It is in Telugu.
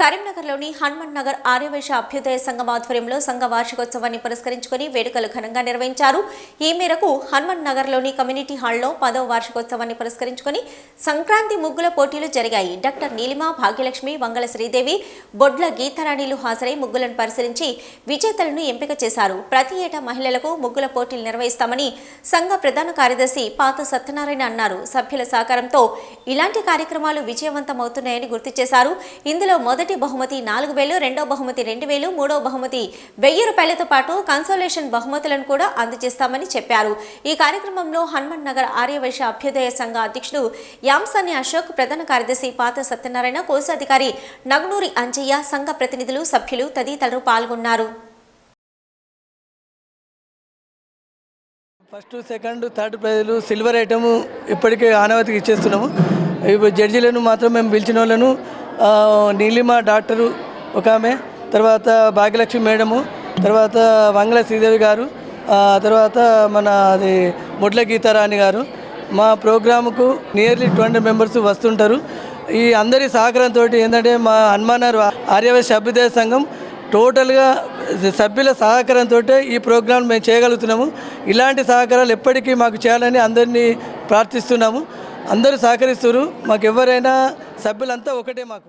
కరీంనగర్లోని హనుమన్ నగర్ ఆర్యవైశ్య అభ్యుదయ సంఘం ఆధ్వర్యంలో సంఘ వార్షికోత్సవాన్ని పురస్కరించుకుని వేడుకలు ఘనంగా నిర్వహించారు. ఈ మేరకు హనుమన్ నగర్లోని కమ్యూనిటీ హాల్లో పదవ వార్షికోత్సవాన్ని పురస్కరించుకుని సంక్రాంతి ముగ్గుల పోటీలు జరిగాయి. డాక్టర్ నీలిమ భాగ్యలక్ష్మి వంగల శ్రీదేవి బొడ్ల గీతారాణిలు హాజరై ముగ్గులను పరిశీలించి విజేతలను ఎంపిక చేశారు. ప్రతి ఏటా మహిళలకు ముగ్గుల పోటీలు నిర్వహిస్తామని సంఘ ప్రధాన కార్యదర్శి పాత సత్యనారాయణ అన్నారు. సభ్యుల సహకారంతో ఇలాంటి కార్యక్రమాలు విజయవంతమవుతున్నాయని గుర్తు చేశారు. ఇందులో మొదటి బహుమతి నాలుగు వేలు రెండో బహుమతి రెండు వేలు మూడో బహుమతి వెయ్యి రూపాయలతో పాటు కన్సోలేషన్ బహుమతులను కూడా అందజేస్తామని చెప్పారు. ఈ కార్యక్రమంలో హనుమాన్ నగర్ ఆర్యవైశ్య అభ్యుదయ సంఘ అధ్యక్షుడు యాంసాని అశోక్ ప్రధాన కార్యదర్శి పాత సత్యనారాయణ కోశాధికారి నగనూరి అంజయ్య సంఘ ప్రతినిధులు సభ్యులు తదితరులు పాల్గొన్నారు. ఫస్ట్ సెకండ్ థర్డ్ ప్రైజ్లు సిల్వర్ ఐటమ్ ఇప్పటికే ఆనవతికి ఇచ్చేస్తున్నాము. ఇప్పుడు జడ్జీలను మాత్రం మేము పిలిచిన వాళ్ళను నీలిమ డాక్టరు ఒక ఆమె తర్వాత భాగ్యలక్ష్మి మేడము తర్వాత వంగల శ్రీదేవి గారు తర్వాత మన అది ముడ్ల గీతారాణి గారు. మా ప్రోగ్రాముకు నియర్లీ ట్వంటీ మెంబర్స్ వస్తుంటారు. ఈ అందరి సహకారంతో ఏంటంటే మా హనుమానారు ఆర్యవేశ అభ్యుదయ సంఘం టోటల్గా సభ్యుల సహకారంతో ఈ ప్రోగ్రాం మేము చేయగలుగుతున్నాము. ఇలాంటి సహకారాలు ఎప్పటికీ మాకు చేయాలని అందరినీ ప్రార్థిస్తున్నాము. అందరూ సహకరిస్తారు. మాకు ఎవరైనా సభ్యులంతా ఒకటే మాకు.